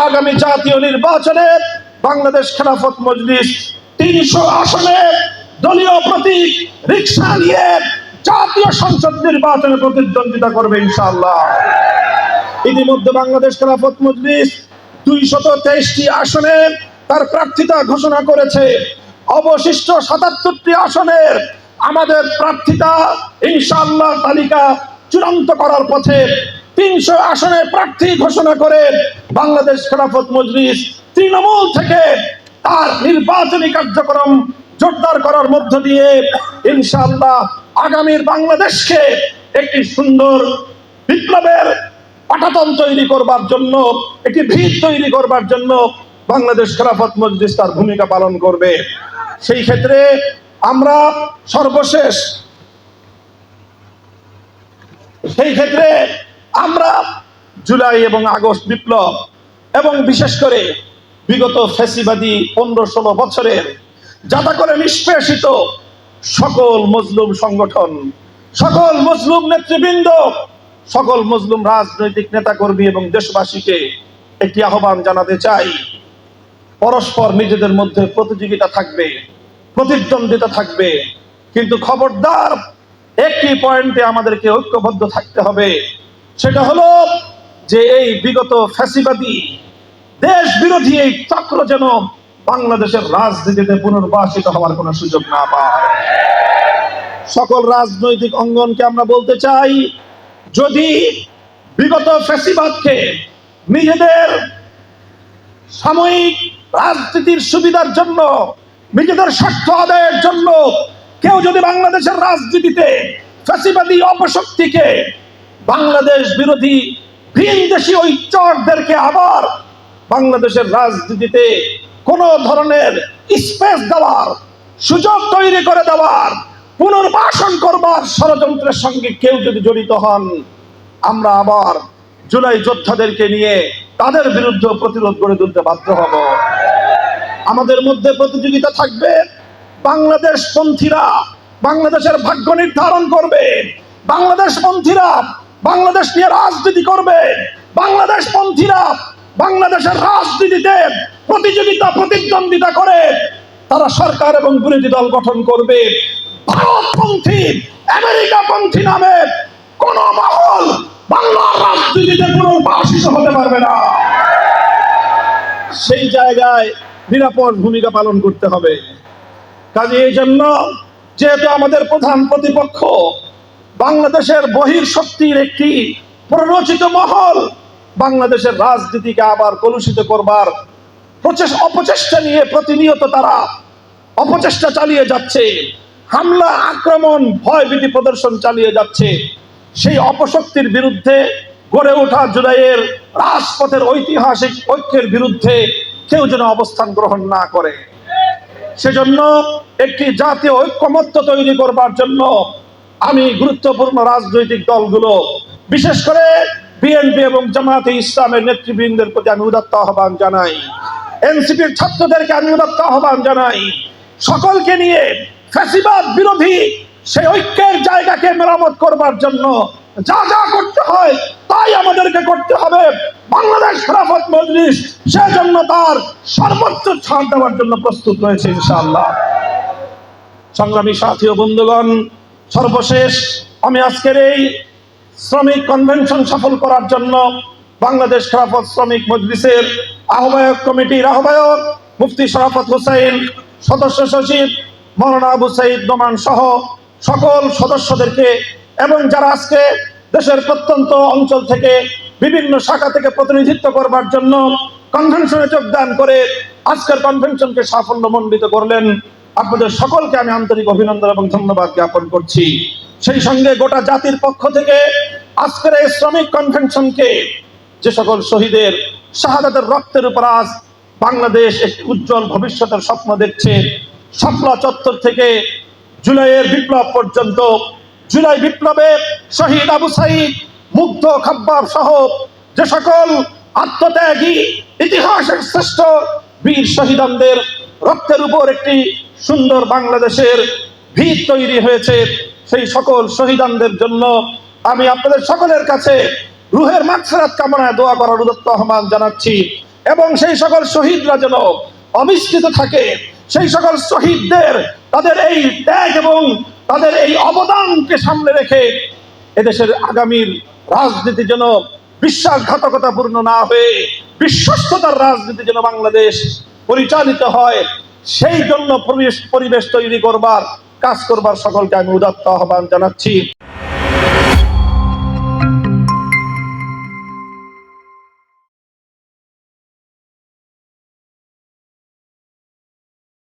আগামী জাতীয় নির্বাচনে বাংলাদেশ খেলাফত মজলিস তিনশো আসনে দলীয় প্রতীক রিক্সা নিয়ে জাতীয় সংসদ নির্বাচনে প্রতিদ্বন্দ্বিতা করবে ইনশাআল্লাহ। ইতিমধ্যে বাংলাদেশ খেলাফত মজলিস দুইশত তেইশটি আসনে তার প্রার্থিতা ঘোষণা করেছে। অবশিষ্ট সাতাত্তরটি আসনের আমাদের প্রার্থিতা ইনশাআল্লাহ তালিকা চূড়ান্ত করার পথে তিনশো আসনে প্রার্থী ঘোষণা করে বাংলাদেশ খেলাফত মজলিস তৃণমূল থেকে তার নির্বাচনী কার্যক্রম জোরদার করার মধ্য দিয়ে ইনশাআল্লাহ আগামীর বাংলাদেশকে একটি সুন্দর বিপ্লবের পাঠাতন তৈরি করবার জন্য, একটি ভিত তৈরি করবার জন্য বাংলাদেশ খেলাফত মজলিস তার ভূমিকা পালন করবে। সেই ক্ষেত্রে আমরা সর্বশেষ, সেই ক্ষেত্রে আমরা জুলাই এবং আগস্ট বিপ্লব এবং বিশেষ করে বিগত ফ্যাসিবাদী পনেরো ষোলো বছরের যাতা করে নিষ্পেষিত সকল মজলুম সংগঠন, সকল মজলুম নেতৃবৃন্দ, সকল মজলুম রাজনৈতিক নেতাকর্মী এবং দেশবাসীকে একটি আহ্বান জানাতে চাই। পরস্পর নিজেদের মধ্যে প্রতিযোগিতা থাকবে, প্রতিদ্বন্দ্বিতা থাকবে, কিন্তু খবরদার একটি পয়েন্টে আমাদেরকে ঐক্যবদ্ধ থাকতে হবে। সেটা হলো যে এই বিগত ফ্যাসিবাদী দেশ বিরোধী এই চক্র যেন বাংলাদেশের রাজনীতিতে পুনর্বাসিত হওয়ার কোনো সুযোগ না পায়। সকল রাজনৈতিক অঙ্গনকে আমরা বলতে চাই, যদি বিগত ফ্যাসিবাদকে নিজেদের সাময়িক রাজনীতির সুবিধার জন্য, নিজেদের স্বার্থ আদায়ের জন্য কেউ যদি বাংলাদেশের রাজনীতিতে ফ্যাসিবাদী অপশক্তিকে বাংলাদেশ বিরোধী ভিন দেশি ওই চরদেরকে আবার বাংলাদেশের রাজনীতিতে কোন ধরনের স্পেস দেওয়ার, সুযোগ তৈরি করে দেওয়ার, পুনর্বাসন করবার ষড়যন্ত্রের সঙ্গে কেউ যদি জড়িত হন, আমরা আবার জুলাই যোদ্ধাদেরকে নিয়ে তাদের বিরুদ্ধে প্রতিরোধ গড়ে তুলতে বাধ্য হব। আমাদের মধ্যে প্রতিযোগিতা থাকবে বাংলাদেশ পন্থীরা বাংলাদেশের ভাগ্য নির্ধারণ করবে বাংলাদেশ পন্থীরা বাংলাদেশ নিয়ে রাজনীতি করবে। বাংলাদেশ পন্থীরা বাংলাদেশের রাজনীতিতে প্রতিযোগিতা, প্রতিদ্বন্দ্বিতা করে, তারা সরকার এবং বিরোধী দল গঠন করবে। ভারতপন্থী আমেরিকা পন্থী নামে কোন মহল বাংলার রাজনীতিতে পুনর্বাসিত হতে পারবে না। সেই জায়গায় নিরাপদ ভূমিকা পালন করতে হবে। কাজে এই জন্য যেহেতু আমাদের প্রধান প্রতিপক্ষ বাংলাদেশের বহির শক্তির একটি প্ররোচিত মহল। বাংলাদেশের রাজনীতিকে আবার কলুষিত করবার প্রচেষ্টা, অপচেষ্টা নিয়ে প্রতিনিয়ত তারা অপচেষ্টা চালিয়ে যাচ্ছে। হামলা, আক্রমণ ভয় ভীতি প্রদর্শন চালিয়ে যাচ্ছে। সেই অপশক্তির বিরুদ্ধে গড়ে ওঠা জুলাইয়ের রাজপথের ঐতিহাসিক ঐক্যের বিরুদ্ধে কেউ যেন অবস্থান গ্রহণ না করে। সেজন্য একটি জাতীয় ঐক্যমত্য তৈরি করবার জন্য আমি গুরুত্বপূর্ণ রাজনৈতিক দলগুলো, বিশেষ করে বিএনপি এবং জামাতে ইসলামের নেতৃবৃন্দের প্রতি আমি উদাত্ত আহ্বান জানাই। এনসিপির ছাত্রদেরকে আমি উদাত্ত আহ্বান জানাই। সকলকে নিয়ে ফ্যাসিবাদ বিরোধী সেই ঐক্যের জায়গাকে মেরামত করবার জন্য যা যা করতে হয় তাই আমাদেরকে করতে হবে। বাংলাদেশ খেলাফত মজলিস, সেজন্য তার সর্বোচ্চ ছাড় দেওয়ার জন্য প্রস্তুত রয়েছে ইনশাআল্লাহ। সংগ্রামী সাথী ও বন্ধুগণ সর্বশেষ, আমি আজকের এই শ্রমিক কনভেনশন সফল করার জন্য বাংলাদেশ খেলাফত শ্রমিক মজলিসের আহ্বায়ক কমিটির আহ্বায়ক মুফতি শরাফত হোসেন, সদস্য সচিব মৌলানা আবু সাইদ নোমান সহ সকল সদস্যদেরকে এবং যারা আজকে দেশের প্রত্যন্ত অঞ্চল থেকে বিভিন্ন শাখা থেকে প্রতিনিধিত্ব করবার জন্য কনভেনশনে যোগদান করে আজকের কনভেনশনকে সাফল্য সাফল্যমণ্ডিত করলেন আপনাদের সকলকে আমি আন্তরিক অভিনন্দন এবং ধন্যবাদ জ্ঞাপন করছি। সেই সঙ্গে গোটা জাতির পক্ষ থেকে আজকের এই শ্রমিক কনভেনশনকে যে সকল শহীদের শাহাদাতের রক্তের উপর আজ বাংলাদেশ একটি উজ্জ্বল ভবিষ্যতের স্বপ্ন দেখছে শাপলা চত্বর থেকে জুলাইয়ের বিপ্লব পর্যন্ত, জুলাই বিপ্লবে শহীদ আবু সাইদ, মুগ্ধ খাব্বাব সহ যে সকল আত্মত্যাগী, ইতিহাসের শ্রেষ্ঠ বীর শহীদানদের রক্তের উপর একটি সুন্দর বাংলাদেশের ভিত তৈরি হয়েছে সেই সকল শহীদানদের জন্য। আমি আপনাদের সকলের কাছে রুহের মাগফিরাত কামনায় দোয়া করার উদত্ত আহ্বান জানাচ্ছি। এবং সেই সকল শহীদরা যেন অবিস্মৃত থাকে, সেই সকল শহীদদের তাদের এই ত্যাগ এবং তাদের এই অবদানকে সামনে রেখে এদেশের আগামীর রাজনীতি যেন বিশ্বাসঘাতকতাপূর্ণ না হয়ে বিশ্বস্ততার রাজনীতি যেন বাংলাদেশ পরিচালিত হয়। সেই জন্য পরিবেশ তৈরি করবার কাজ করবার সকলকে আমি উদাত্ত আহ্বান জানাচ্ছি।